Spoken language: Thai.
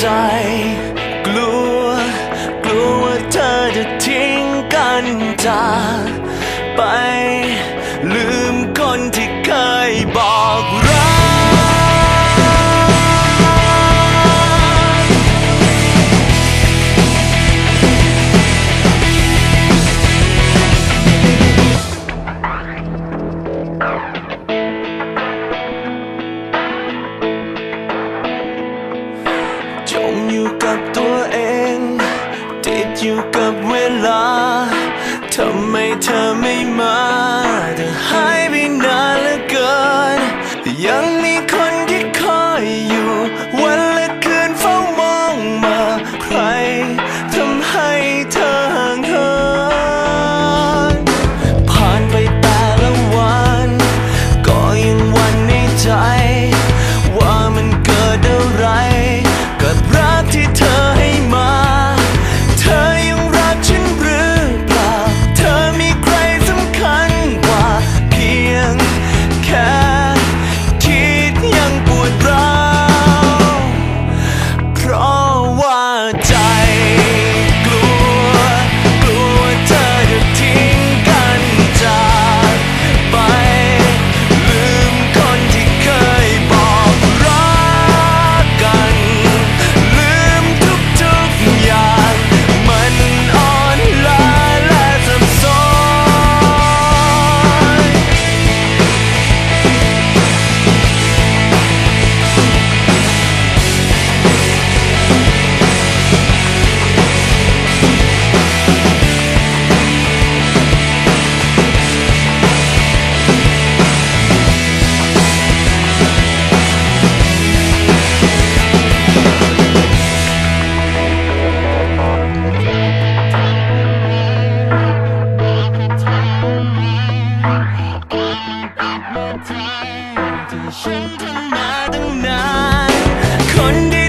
ใจ กลัว กลัวว่าเธอจะทิ้งกันจากไปหรือ อยู่กับเวลา ทำไมเธอไม่มาเธอหายไปนานเหลือเกิน หัวใจที่ฉันทำมาตั้งนานคนดี